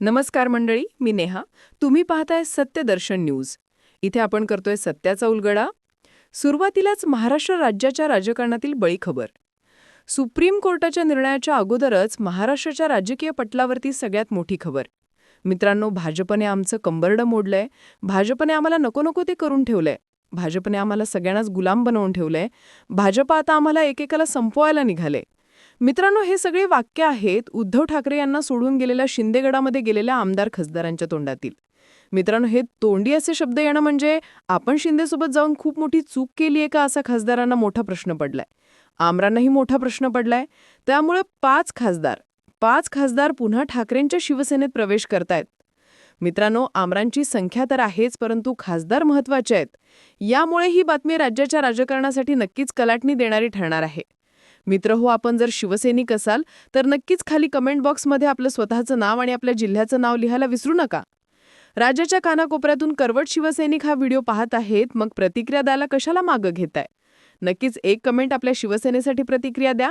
नमस्कार मंडळी मी नेहा. तुम्ही पाहताय सत्यदर्शन न्यूज. इथे आपण करतोय सत्याचा उलगडा. सुरुवातीलाच महाराष्ट्र राज्याच्या राजकारणातील बळी खबर. सुप्रीम कोर्टाच्या निर्णयाच्या अगोदरच महाराष्ट्राच्या राजकीय पटलावरती सगळ्यात मोठी खबर. मित्रांनो भाजपने आमचं कंबरडं मोडलंय. भाजपने आम्हाला नको नको ते करून ठेवलंय. भाजपने आम्हाला सगळ्यांनाच गुलाम बनवून ठेवलंय. भाजप आता आम्हाला एकेकाला संपवायला निघाले मित्रांनो हे सगळे वाक्य आहेत उद्धव ठाकरे यांना सोडून गेलेल्या शिंदेगडामध्ये गेलेल्या आमदार खासदारांच्या तोंडातील. मित्रांनो हे तोंडी असे शब्द येणं म्हणजे आपण शिंदेसोबत जाऊन खूप मोठी चूक केली आहे का असा खासदारांना मोठा प्रश्न पडलाय? आमरांनाही मोठा प्रश्न पडलाय. त्यामुळे पाच खासदार पाच खासदार पुन्हा ठाकरेंच्या शिवसेनेत प्रवेश करतायत. मित्रांनो आमरांची संख्या तर आहेच परंतु खासदार महत्त्वाचे आहेत. यामुळे ही बातमी राज्याच्या राजकारणासाठी नक्कीच कलाटणी देणारी ठरणार आहे. मित्र हो आपण जर शिवसैनिक असाल तर नक्कीच खाली कमेंट बॉक्समध्ये आपलं स्वतःचं नाव आणि आपल्या जिल्ह्याचं नाव लिहायला विसरू नका. राज्याच्या कानाकोपऱ्यातून करवट शिवसैनिक हा व्हिडिओ पाहत आहेत मग प्रतिक्रिया द्यायला कशाला मागं घेताय? नक्कीच एक कमेंट आपल्या शिवसेनेसाठी प्रतिक्रिया द्या.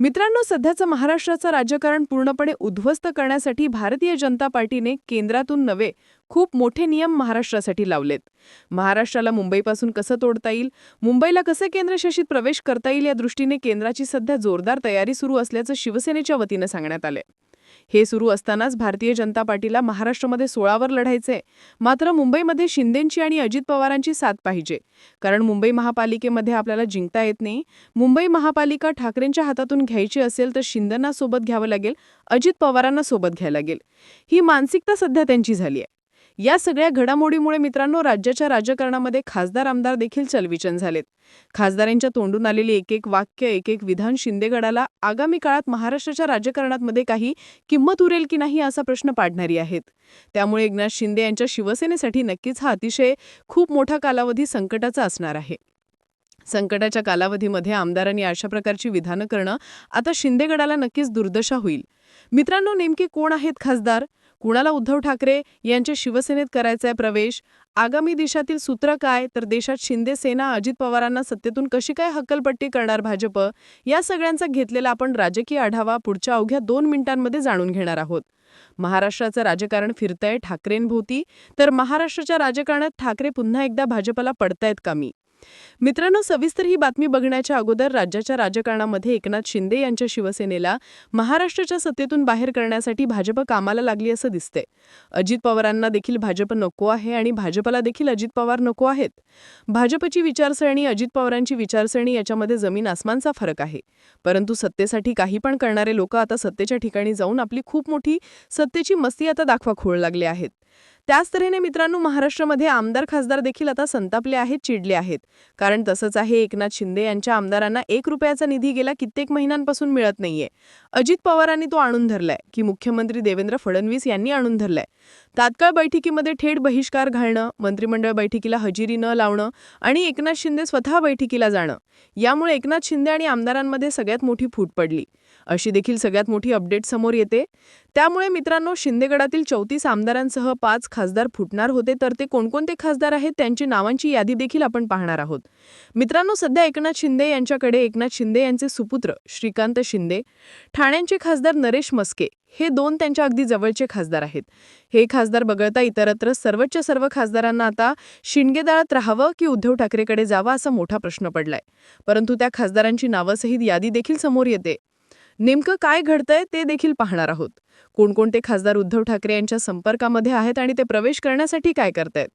मित्रांनो सध्याचं महाराष्ट्राचं राजकारण पूर्णपणे उद्ध्वस्त करण्यासाठी भारतीय जनता पार्टीने केंद्रातून नवे खूप मोठे नियम महाराष्ट्रासाठी लावलेत. महाराष्ट्राला मुंबईपासून कसं तोडता येईल? मुंबईला कसं केंद्रशासित प्रवेश करता येईल या दृष्टीने केंद्राची सध्या जोरदार तयारी सुरू असल्याचं शिवसेनेच्या वतीनं सांगण्यात आलंय. हे सुरू असतानाच भारतीय जनता पार्टीला महाराष्ट्रामध्ये सोळावर लढायचे मात्र मुंबईमध्ये शिंदेंची आणि अजित पवारांची साथ पाहिजे. कारण मुंबई महापालिकेमध्ये आपल्याला जिंकता येत नाही. मुंबई महापालिका ठाकरेंच्या हातातून घ्यायची असेल तर शिंदेंना सोबत घ्यावं लागेल अजित पवारांना सोबत घ्यायला लागेल. ही मानसिकता सध्या त्यांची झाली आहे या सगळ्या घडामोडीमुळे मित्रांनो राज्याच्या राजकारणामध्ये खासदार आमदार देखील चलविचन झालेत. खासदारांच्या तोंडून आलेली एक एक वाक्य एक एक विधान शिंदेगडाला आगामी काळात महाराष्ट्राच्या राजकारणामध्ये काही किंमत उरेल की नाही असा प्रश्न पाडणारी आहेत. त्यामुळे एकनाथ शिंदे यांच्या शिवसेनेसाठी नक्कीच हा अतिशय खूप मोठा कालावधी संकटाचा असणार आहे. संकटाच्या कालावधीमध्ये आमदारांनी अशा प्रकारची विधानं करणं आता शिंदेगडाला नक्कीच दुर्दशा होईल. मित्रांनो नेमके कोण आहेत खासदार? कुणाला उद्धव ठाकरे यांच्या शिवसेनेत करायचा आहे प्रवेश? आगामी देशातील सूत्र काय? तर देशात शिंदे सेना अजित पवारांना सत्तेतून कशी काय हक्कलपट्टी करणार भाजप? या सगळ्यांचा घेतलेला आपण राजकीय आढावा पुढच्या अवघ्या दोन मिनिटांमध्ये जाणून घेणार आहोत. महाराष्ट्राचं राजकारण फिरतंय ठाकरेंभोवती तर महाराष्ट्राच्या राजकारणात ठाकरे पुन्हा एकदा भाजपला पडतायत कामी. मित्रांनो सविस्तर ही बातमी बघण्याच्या अगोदर राज्याच्या राजकारणामध्ये एकनाथ शिंदे यांच्या शिवसेनेला महाराष्ट्राच्या सत्तेतून बाहेर करण्यासाठी भाजप कामाला लागली असं दिसतंय. अजित पवारांना देखील भाजप नको आहे आणि भाजपला देखील अजित पवार नको आहेत. भाजपची विचारसरणी अजित पवारांची विचारसरणी याच्यामध्ये जमीन आसमानचा फरक आहे. परंतु सत्तेसाठी काही पण करणारे लोक आता सत्तेच्या ठिकाणी जाऊन आपली खूप मोठी सत्तेची मस्ती आता दाखवा खोळ लागले आहेत. त्याच तऱ्हेने मित्रांनो महाराष्ट्रामध्ये आमदार खासदार देखील आता संतापले आहेत चिडले आहेत. कारण तसंच आहे एकनाथ शिंदे यांच्या आमदारांना एक रुपयाचा निधी गेला कित्येक महिन्यांपासून मिळत नाहीये. अजित पवारांनी तो आणून धरलाय की मुख्यमंत्री देवेंद्र फडणवीस यांनी आणून धरलाय. तात्काळ बैठकीमध्ये थेट बहिष्कार घालणं मंत्रिमंडळ बैठकीला हजेरी न लावणं आणि एकनाथ शिंदे स्वतः बैठकीला जाणं यामुळे एकनाथ शिंदे आणि आमदारांमध्ये सगळ्यात मोठी फूट पडली. अशी देखील सगळ्यात मोठी अपडेट समोर येते. त्यामुळे मित्रांनो शिंदेगडातील चौतीस आमदारांसह पाच खासदार फुटणार होते तर ते कोणकोणते खासदार आहेत त्यांची नावांची यादी देखील आपण पाहणार आहोत. मित्रांनो सध्या एकनाथ शिंदे यांच्याकडे एकनाथ शिंदे यांचे सुपुत्र श्रीकांत शिंदे ठाण्यांचे खासदार नरेश मस्के हे दोन त्यांच्या अगदी जवळचे खासदार आहेत. हे खासदार बगळता इतरत्र सर्वच सर्व खासदारांना आता शिणगेदाळात राहावं की उद्धव ठाकरेकडे जावं असा मोठा प्रश्न पडलाय. परंतु त्या खासदारांची नावंसहित यादी देखील समोर येते. नेमकं काय घडतंय ते देखील पाहणार आहोत. कोणकोणते खासदार उद्धव ठाकरे यांच्या संपर्कामध्ये आहेत आणि ते प्रवेश करण्यासाठी काय करतायत?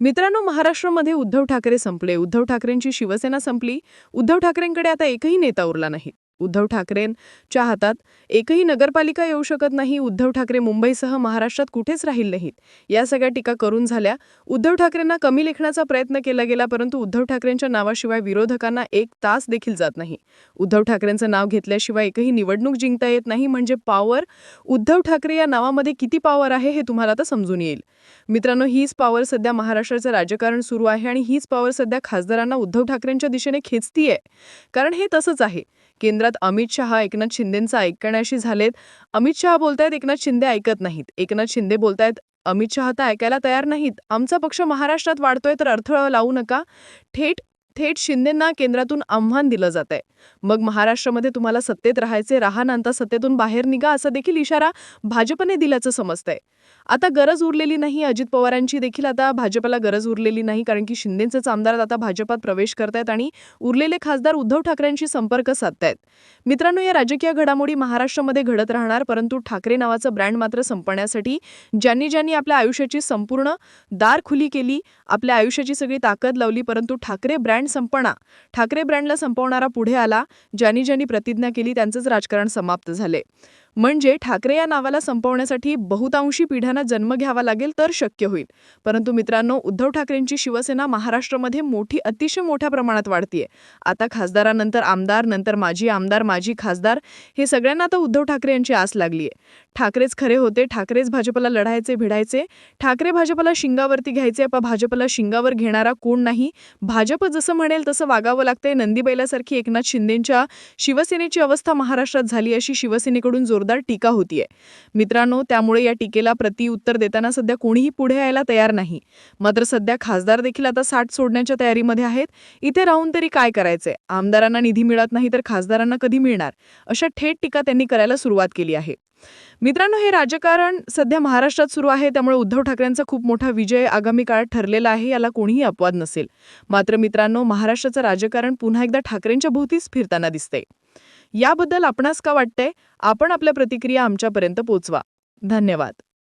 मित्रांनो महाराष्ट्रामध्ये उद्धव ठाकरे संपले. उद्धव ठाकरेंची शिवसेना संपली. उद्धव ठाकरेंकडे आता एकही नेता उरला नाही. उद्धव ठाकरेंच्या हातात. एकही नगरपालिका येऊ शकत नाही. उद्धव ठाकरे मुंबईसह महाराष्ट्रात कुठेच राहील नाहीत. या सगळ्या टीका करून झाल्या. उद्धव ठाकरेंना कमी लेखण्याचा प्रयत्न केला गेला परंतु उद्धव ठाकरेंच्या नावाशिवाय विरोधकांना एक तास देखील जात नाही. उद्धव ठाकरेंचं नाव घेतल्याशिवाय एकही निवडणूक जिंकता येत नाही. म्हणजे पॉवर उद्धव ठाकरे या नावामध्ये किती पॉवर आहे हे तुम्हाला आता समजून येईल. मित्रांनो हीच पॉवर सध्या महाराष्ट्राचं राजकारण सुरू आहे आणि हीच पॉवर सध्या खासदारांना उद्धव ठाकरेंच्या दिशेने खेचतीये. कारण हे तसंच आहे. केंद्रात अमित शहा एकनाथ शिंदेंचं ऐकण्याशी झालेत. अमित शहा बोलतायत एकनाथ शिंदे ऐकत नाहीत. एकनाथ शिंदे बोलतायत अमित शहा तर ऐकायला तयार नाहीत. आमचा पक्ष महाराष्ट्रात वाढतोय तर अडथळा लावू नका. थेट थेट शिंदेंना केंद्रातून आव्हान दिलं जात आहे मग महाराष्ट्रामध्ये तुम्हाला सत्तेत राहायचे राहा नंतर सत्तेतून बाहेर निघा. असा देखील इशारा भाजपने दिल्याचं समजतंय. आता गरज उरलेली नाही अजित पवारांची देखील आता भाजपला गरज उरलेली नाही कारण की शिंदेचेच आमदार आता भाजपात प्रवेश करतायत आणि उरलेले खासदार उद्धव ठाकरेंशी संपर्क साधतायत. मित्रांनो या राजकीय घडामोडी महाराष्ट्रामध्ये घडत राहणार परंतु ठाकरे नावाचं ब्रँड मात्र संपण्यासाठी ज्यांनी ज्यांनी आपल्या आयुष्याची संपूर्ण दार खुली केली आपल्या आयुष्याची सगळी ताकद लावली परंतु ठाकरे ब्रँड संपणा. ठाकरे ब्रँडला संपवणारा पुढे आला ज्यांनी ज्यांनी प्रतिज्ञा केली त्यांचंच राजकारण समाप्त झाले. म्हणजे ठाकरे या नावाला संपवण्यासाठी बहुतांशी पिढ्यांना जन्म घ्यावा लागेल तर शक्य होईल. परंतु मित्रांनो उद्धव ठाकरेंची शिवसेना महाराष्ट्रामध्ये मोठी अतिशय मोठ्या प्रमाणात वाढतीये. आता खासदारानंतर आमदार नंतर माजी आमदार माजी खासदार हे सगळ्यांना आता उद्धव ठाकरे यांची आस लागली आहे ठाकरेच खरे होते ठाकरेच भाजपला लढायचे भिडायचे. ठाकरे भाजपला शिंगावरती घ्यायचे पण भाजपला शिंगावर घेणारा कोण नाही? भाजप जसं म्हणेल तसं वागावं लागतंय. नंदीबैलासारखी एकनाथ शिंदेंच्या शिवसेनेची अवस्था महाराष्ट्रात झाली अशी शिवसेनेकडून जोर जोरदार टीका होतीये. मित्रांनो त्यामुळे या टीकेला प्रतिउत्तर देताना सध्या कोणीही पुढे यायला तयार नाही. मात्र सध्या खासदार देखील आता साठ सोडण्याच्या तयारीमध्ये आहेत. इथे राहून तरी काय करायचंय? आमदारांना निधी मिळत नाही तर खासदारांना कधी मिळणार? अशा थेट टीका त्यांनी करायला सुरुवात केली आहे. मित्रांनो हे राजकारण सध्या महाराष्ट्रात सुरू आहे. त्यामुळे उद्धव ठाकरेंचा खूप मोठा विजय आगामी काळात ठरलेला आहे याला कोणीही अपवाद नसेल. मात्र मित्रांनो महाराष्ट्राचं राजकारण पुन्हा एकदा ठाकरेंच्या भोवतीच फिरताना दिसतंय. याबद्दल आपणास का वाटतंय? आपण आपल्या प्रतिक्रिया आमच्यापर्यंत पोचवा. धन्यवाद.